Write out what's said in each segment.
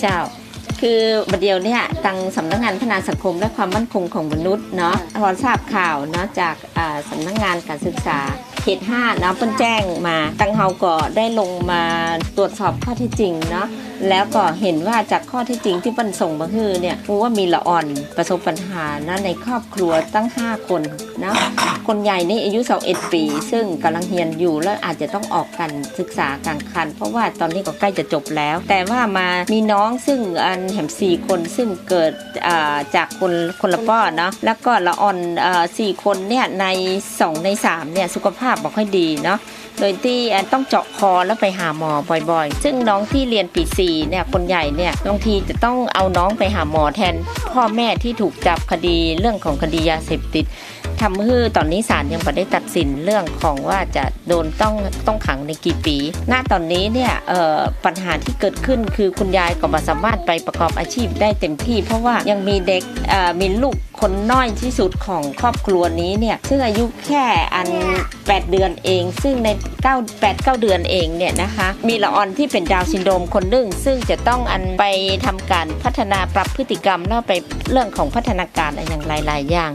เจ้า คือบัดเดียวเนี่ยทางสำนักงานพัฒนาสังคมและความมั่นคงของมนุษย์เนาะพอทราบข่าวเนาะจากสำนักงานการศึกษา ต5เนะเพิ่นแจ้งมาตังเฮาก็ได้ลงมาตรวจสอบข้อเท็จจริงเนาะแล้วก็เห็นว่าจากข้อเท็จจริงที่เพิ่นส่งมาคือเนี่ยรู้ว่ามีละอ่อนประสบปัญหานะในครอบครัวตั้ง 5 คนนะคนใหญ่นี่อายุ21ปี ซึ่งกำลังเรียนอยู่แล้วอาจจะต้องออกกันศึกษากลางคัน เพราะว่าตอนนี้ก็ใกล้จะจบแล้ว แต่ว่ามามีน้องซึ่งอันแหมสี่คนซึ่งเกิดจากคนคนละป้อเนาะแล้วก็ละอ่อนอ่าสี่คนเนี่ยใน 2 ใน3เนี่ยสุขภาพบอกให้ดีเนาะโดยที่แอนต้องเจาะคอแล้วไปหาหมอบ่อยๆ ซึ่งน้องที่เรียนปีสี่เนี่ยคนใหญ่เนี่ยบางทีจะต้องเอาน้องไปหาหมอแทน พ่อแม่ที่ถูกจับคดีเรื่องของคดียาเสพติดทำให้ตอนนี้ศาลยังไม่ได้ตัดสินเรื่องของว่าจะโดนต้องต้องขังในกี่ปี ณ ตอนนี้เนี่ยปัญหาที่เกิดขึ้นคือคุณยายก็ไม่สามารถไปประกอบอาชีพได้เต็มที่ เพราะว่ายังมีเด็กมีลูก คนน้อยที่สุดของครอบครัวนี้เนี่ยซึ่งอายุแค่อัน 8 เดือนเอง ซึ่งใน 9 8 9 เดือนเองเนี่ยนะคะมีละออนที่เป็นดาวซินโดรมคนหนึ่งซึ่งจะต้องอันไปทำการพัฒนาปรับพฤติกรรมแล้วไปเรื่องของพัฒนาการอะไรอย่างหลาย ๆ อย่าง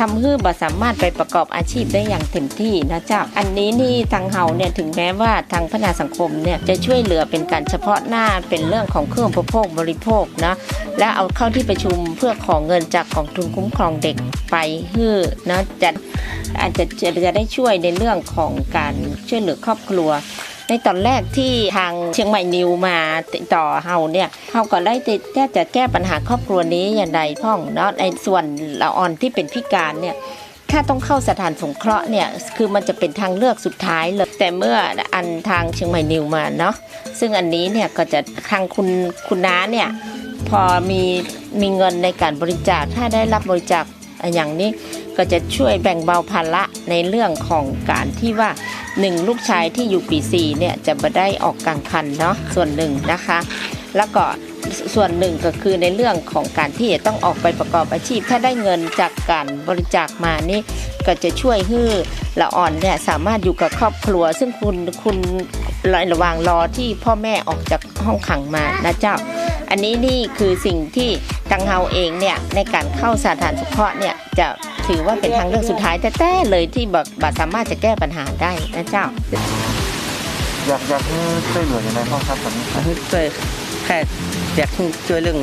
ทำให้บ่สามารถไปประกอบอาชีพได้อย่างเต็มที่นะเจ้า อันนี้นี่ทางเฮาเนี่ยถึงแม้ว่าทางพัฒนาสังคมเนี่ยจะช่วยเหลือเป็นการเฉพาะหน้าเป็นเรื่องของเครื่องอุปโภคบริโภคนะและเอาเข้าที่ประชุมเพื่อขอเงินจากกองทุนคุ้มครองเด็กไปเพื่อนะจะอาจจะจะจะได้ช่วยในเรื่องของการช่วยเหลือครอบครัว ในตอนแรกที่ทางเชียงใหม่นิวมาติดต่อเฮาเนี่ยเฮาก็ได้ติดแก้จะแก้ปัญหาครอบครัวนี้อย่างไรพ่องเนาะในส่วนละอ่อนที่เป็นพิการเนี่ยถ้าต้องเข้าสถานสงเคราะห์เนี่ยคือมันจะเป็นทางเลือกสุดท้ายเลยแต่เมื่ออันทางเชียงใหม่นิวมาเนาะซึ่งอันนี้เนี่ยก็จะทางคุณคุณน้าเนี่ยพอมีมีเงินในการบริจาคถ้าได้รับบริจาคอย่างนี้ก็จะช่วยแบ่งเบาภาระในเรื่องของการที่ว่า หนึ่งลูกชายที่อยู่ปีสี่เนี่ยจะมาได้ออกกลางคันเนาะส่วนหนึ่งนะคะ แล้วก็ส่วนหนึ่งก็คือในเรื่องของการที่จะต้องออกไปประกอบอาชีพ ถ้าได้เงินจากการบริจาคมานี่ก็จะช่วยให้ละอ่อนเนี่ยสามารถอยู่กับครอบครัว ซึ่งคุณคุณระหว่างรอที่พ่อแม่ออกจากห้องขังมานะเจ้า อันนี้นี่คือสิ่งที่ทางเฮาเองเนี่ยในการเข้าสถานสงเคราะห์เนี่ยจะถือว่าเป็นทางเลือกสุดท้ายแต่แต่เลยที่แบบบสามารถจะแก้ปัญหาได้นะเจ้า อยากอยากให้ช่วยเหลือยังไงบ้างครับตอนนี้ช่วยแค่อยากช่วยเรื่อง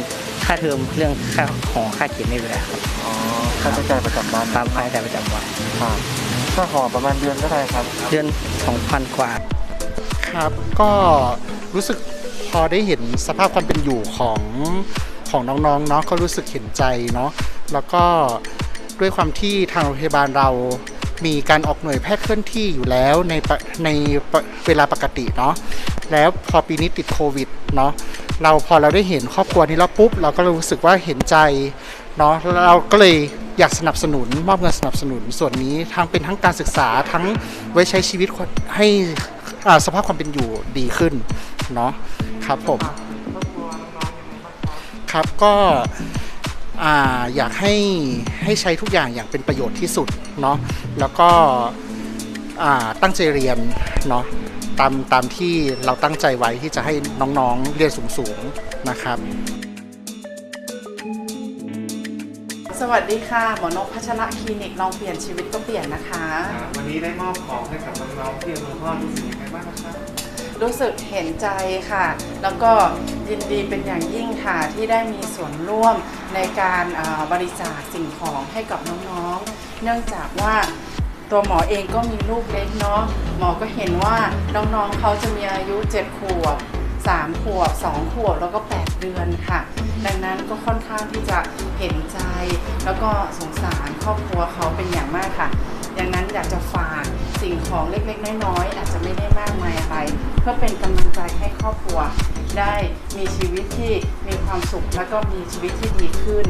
ค่าเทอมเรื่องค่าของค่าเขียนนี่เลยครับอ๋อค่าใช้จ่ายประจำวันตามค่าใช้จ่ายประจำวันครับค่าหอประมาณเดือนก็ได้ครับ เดือนสองพันกว่า ครับก็รู้สึก พอได้เห็นสภาพความเป็นอยู่ของของน้องๆเนาะก็รู้สึกเห็นใจเนาะแล้วก็ด้วยความที่ทางโรงพยาบาลเรามีการออกหน่วยแพทย์เคลื่อนที่อยู่แล้วในในเวลาปกติเนาะแล้วพอปีนี้ติดโควิดเนาะเราพอเราได้เห็นครอบครัวนี้แล้วปุ๊บ เราก็รู้สึกว่าเห็นใจเนาะเราก็เลยอยากสนับสนุนมอบเงินสนับสนุนส่วนนี้ทั้งเป็นทั้งการศึกษาทั้งไว้ใช้ชีวิตให้อาสภาพความเป็นอยู่ดีขึ้น เนาะครับผมครับก็อ่าอยากให้ให้ใช้ทุกอย่างอย่างเป็นประโยชน์ที่สุดเนาะแล้วก็อ่าตั้งใจเรียนเนาะตามตามที่เราตั้งใจไว้ที่จะให้น้องๆเรียนสูงๆนะครับ สวัสดีค่ะ หมอนกพัชระคลินิกลองเปลี่ยนชีวิตก็เปลี่ยนนะคะ วันนี้ได้มอบของให้กับน้องๆที่อำเภอฮอดรู้สึกยังไงบ้างครับ รู้สึกเห็นใจค่ะ แล้วก็ยินดีเป็นอย่างยิ่งค่ะที่ได้มีส่วนร่วมในการบริจาคสิ่งของให้กับน้องๆ เนื่องจากว่าตัวหมอเองก็มีลูกเล็กเนาะหมอก็เห็นว่าน้องๆเขาจะมีอายุ 7 ขวบ 3 ขวบ 2 ขวบ แล้วก็ 8 เดือนค่ะ ดังนั้นก็ค่อนข้างที่จะเห็นใจ แล้วก็สงสารครอบครัวเขาเป็นอย่างมากค่ะ ดังนั้นอยากจะฝากสิ่งของเล็กๆ น้อยๆอาจจะไม่ได้มากมายอะไร เพื่อเป็นกำลังใจให้ครอบครัว ได้มีชีวิตที่มีความสุข แล้วก็มีชีวิตที่ดีขึ้น